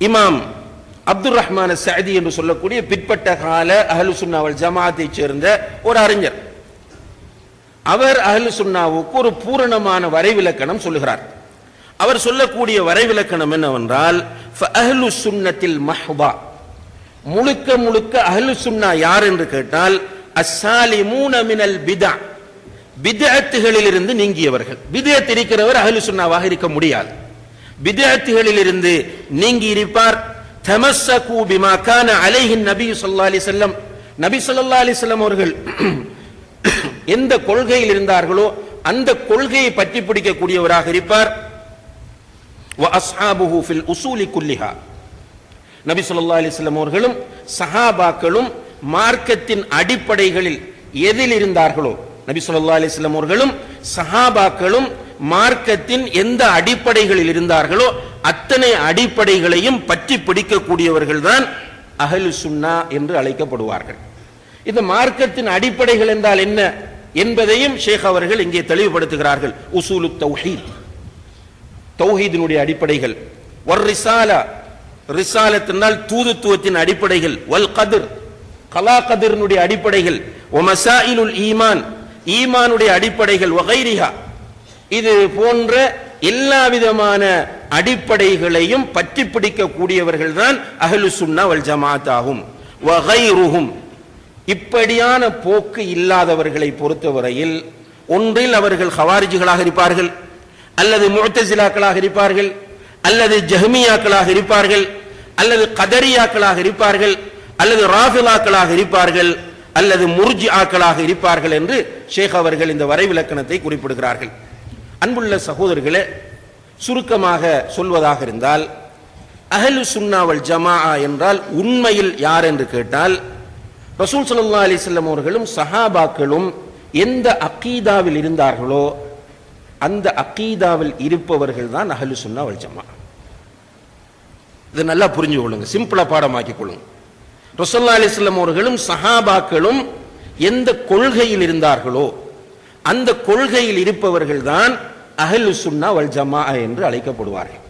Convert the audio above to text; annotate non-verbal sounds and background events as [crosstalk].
இமாம் அப்துல் ரஹ்மான் சஅதி என்று சொல்லக்கூடிய பிற்பட்ட கால அஹலு சுன்னாவல் ஜமாத்தை சேர்ந்த ஒரு அறிஞர். அவர் அஹலு சுன்னாவுக்கு ஒரு பூரணமான வரைவிலக்கணம் சொல்லுகிறார். அவர் சொல்லக்கூடிய வரைவிலக்கணம் என்னவென்றால் அஹ்லு சுன்னத்தில் மஹ்பா முழுக்க முழுக்க அஹ்லு சுன்னா யார் என்று கேட்டால் அசாலி மூனமினல் பிதா பிதத்துகளில் இருந்து நீங்கியவர்கள். பிதஅத் இருக்கிறவர் அஹ்லு சுன்னாவாக இருக்க முடியாது. பிதஅத்துகளில் இருந்து நீங்கி இருப்பார் தமஸ்ஸகு பிமா கான அலைஹி நபி ஸல்லல்லாஹு அலைஹி வஸல்லம். நபி ஸல்லல்லாஹு அலைஹி வஸல்லம் அவர்கள் [clears throat] எந்த கொள்கையில் இருந்தார்களோ அந்த கொள்கையை பற்றி பிடிக்கக்கூடியவராக இருப்பார். வ அஸ்ஹாபுஹு ஃபில் உசூலி குல்லிஹா. நபி ஸல்லல்லாஹு அலைஹி வஸல்லம் அவர்களும் சஹாபாக்களும் மார்க்கத்தின் அடிப்படைகளில் எதில் இருந்தார்களோ நபி ஸல்லல்லாஹு அலைஹி வஸல்லம் அவர்களும் சஹாபாக்களும் மார்க்கத்தின் எந்த அடிப்படைகளில் இருந்தார்களோ அத்தனை அடிப்படைகளையும் பற்றி பிடிக்கக்கூடியவர்கள் தான் அகல் சுன்னா என்று அழைக்கப்படுவார்கள். இந்த மார்க்கத்தின் அடிப்படைகள் என்றால் என்ன என்பதையும் ஷேக் அவர்கள் இங்கே தெளிவுபடுத்துகிறார்கள். உசூலு தௌஹீத். தௌஹீதினுடைய அடிப்படைகள். ஒர் ரிசாலா. ரிசாலத்தினால் தூதுத்துவத்தின் அடிப்படைகள். வல் கதிர். கலா கதிர்னுடைய அடிப்படைகள். ஒ மசாயிலுல் ஈமான். ஈமானுடைய அடிப்படைகள். வகைரிஹா இது போன்ற எல்லா விதமான அடிப்படைகளையும் பற்றி பிடிக்கக்கூடியவர்கள் தான் அகலு சுன்னா வல் ஜமாத் ஆகும். வகைருகும் இப்படியான போக்கு இல்லாதவர்களை பொறுத்தவரையில் ஒன்றில் அவர்கள் ஹவாரிஜிகளாக இருப்பார்கள் அல்லது முஅத்தசிலாக்களாக இருப்பார்கள் அல்லது ஜஹ்மியாக்களாக இருப்பார்கள் அல்லது கதரியாக்களாக இருப்பார்கள் அல்லது ராஃபிலாக்களாக இருப்பார்கள் அல்லது முர்ஜி ஆக்களாக இருப்பார்கள் என்று ஷேக் அவர்கள் இந்த வரைவிலக்கணத்தை குறிப்பிடுகிறார்கள். அன்புள்ள சகோதரர்களே சுருக்கமாக சொல்வதாக இருந்தால் அஹலு சுன்னாவல் ஜமா என்றால் உண்மையில் யார் என்று கேட்டால் ரசூல் சல்லா அலைஹி அவர்களும் சஹாபாக்களும் எந்த அக்கீதாவில் இருந்தார்களோ அந்த அக்கீதாவில் இருப்பவர்கள் தான் அஹலு சுன்னாவல் ஜமா இதை நல்லா புரிஞ்சு கொள்ளுங்க சிம்பிளா பாடமாக்கி கொள்ளுங்க. ரசோல்லா அலிஸ்லம் அவர்களும் சஹாபாக்களும் எந்த கொள்கையில் இருந்தார்களோ அந்த கொள்கையில் இருப்பவர்கள் தான் அஹலு சுன்னா வல் ஜமா என்று அழைக்கப்படுவார்கள்.